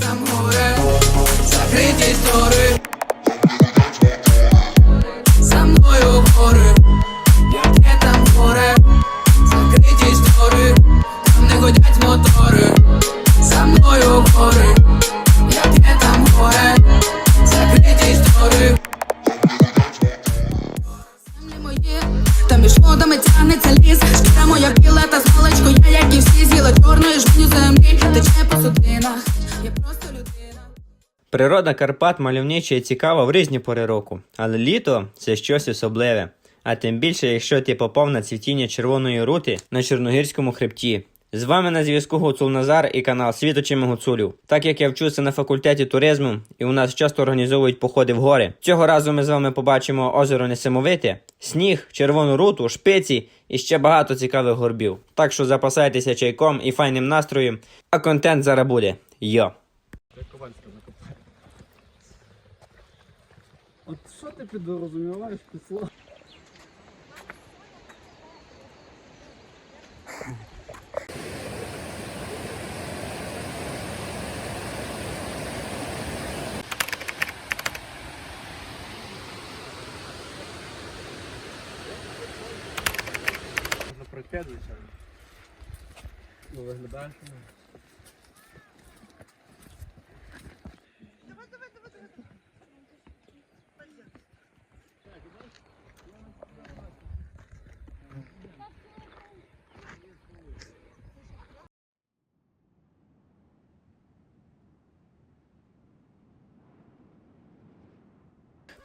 там горе, закриті стори. Природа Карпат мальовнича і цікава в різні пори року, але літо це щось особливе. А тим більше, якщо ти попав на цвітіння червоної рути на Чорногірському хребті. З вами на зв'язку Гуцул Назар і канал Світ очима Гуцулів. Так як я вчуся на факультеті туризму і у нас часто організовують походи в гори. Цього разу ми з вами побачимо озеро Несамовите, сніг, червону руту, шпиці і ще багато цікавих горбів. Так що запасайтеся чайком і файним настроєм, а контент зараз буде. Йо! От що ти підрозуміваєш під словом? Можна пройти, звичайно. Ну,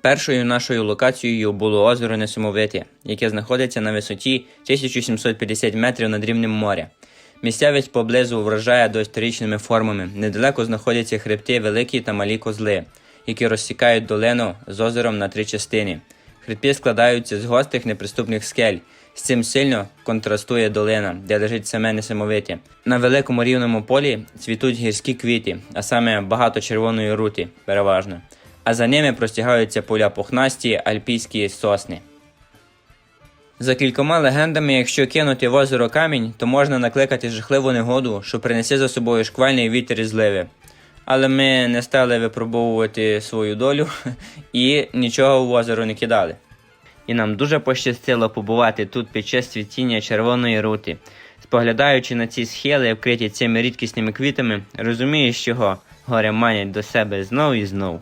Першою нашою локацією було озеро Несамовите, яке знаходиться на висоті 1750 метрів над рівнем моря. Місцевість поблизу вражає доісторичними формами. Недалеко знаходяться хребти великі та малі козли, які розсікають долину з озером на три частини. Хребти складаються з гострих неприступних скель. З цим сильно контрастує долина, де лежить саме несамовите. На великому рівному полі цвітуть гірські квіти, а саме багато червоної рути, переважно. А за ними простягаються поля пухнасті альпійські сосни. За кількома легендами, якщо кинути в озеро камінь, то можна накликати жахливу негоду, що принесе за собою шквальний вітер і зливи. Але ми не стали випробовувати свою долю і нічого в озеро не кидали. І нам дуже пощастило побувати тут під час цвітіння червоної рути. Споглядаючи на ці схили, вкриті цими рідкісними квітами, розумієш, чого горе манять до себе знов і знов.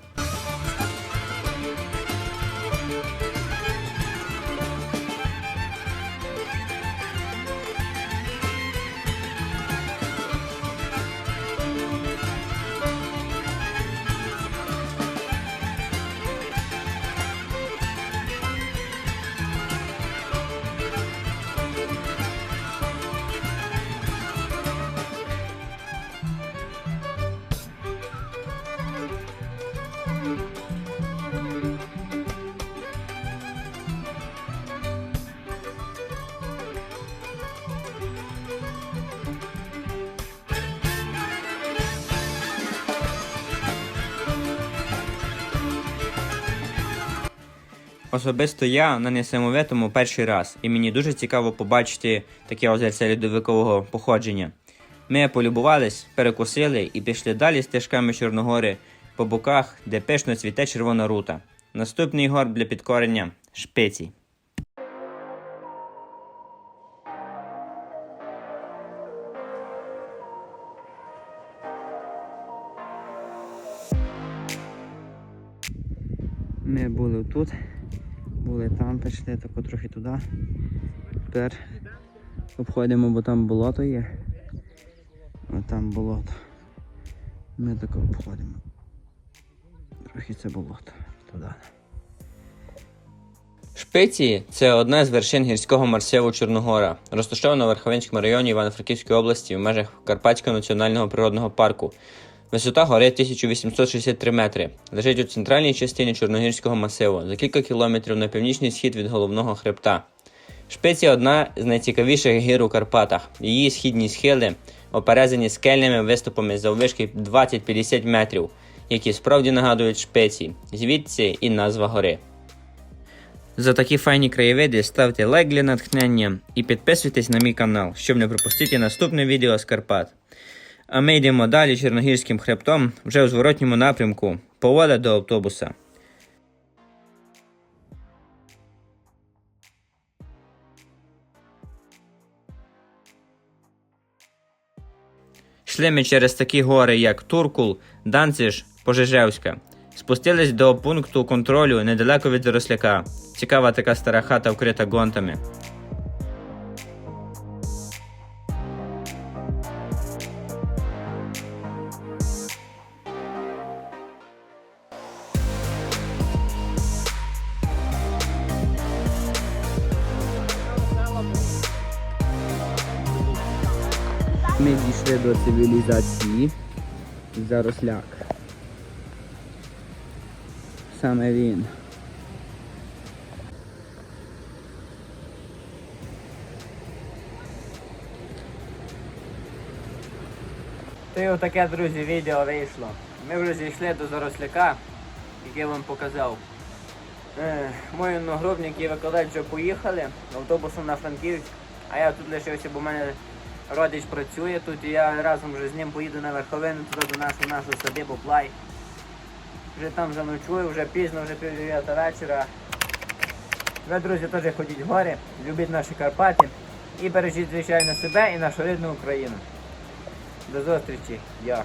Особисто я на несамовитому перший раз, і мені дуже цікаво побачити таке озерце льодовикового походження. Ми полюбувались, перекусили і пішли далі стежками Чорногори по боках, де пишно цвіте червона рута. Наступний горб для підкорення шпиці. Ми були тут, були там, пішли тако трохи туди. Тепер обходимо, бо там болото є. О, там болото. Ми тако обходимо. Трохи це болото. Туди. Шпиці це одна з вершин гірського марсиву Чорногора, розташована в Верховинському районі Івано-Франківської області в межах Карпатського національного природного парку. Висота гори 1863 метри. Лежить у центральній частині Чорногірського масиву за кілька кілометрів на північний схід від головного хребта. Шпиці одна з найцікавіших гір у Карпатах. Її східні схили оперезані скельними виступами заввишки 20-50 метрів, які справді нагадують шпиці, звідси і назва гори. За такі файні краєвиди ставте лайк для натхнення і підписуйтесь на мій канал, щоб не пропустити наступне відео з Карпат. А ми йдемо далі Чорногірським хребтом вже у зворотньому напрямку, повода до автобуса. Йшли ми через такі гори, як Туркул, Данциш, Пожежевська. Спустились до пункту контролю недалеко від Росляка. Цікава така стара хата, вкрита гонтами. Ми дійшли до цивілізації. Заросляк. Саме він. То й отаке, друзі, відео вийшло. Ми вже зійшли до Заросляка, який вам показав. Е, мої одногрупники і викладач вже поїхали автобусом на Франківськ, а я тут лишився, бо в мене родич працює тут, і я разом вже з ним поїду на верховину туди до нашу нашу садибу плай. Вже там заночую, вже пізно, вже пів дев'ята вечора. Ви, друзі, теж ходіть в гори, любіть наші Карпати і бережіть, звичайно, себе і нашу рідну Україну. До зустрічі, я.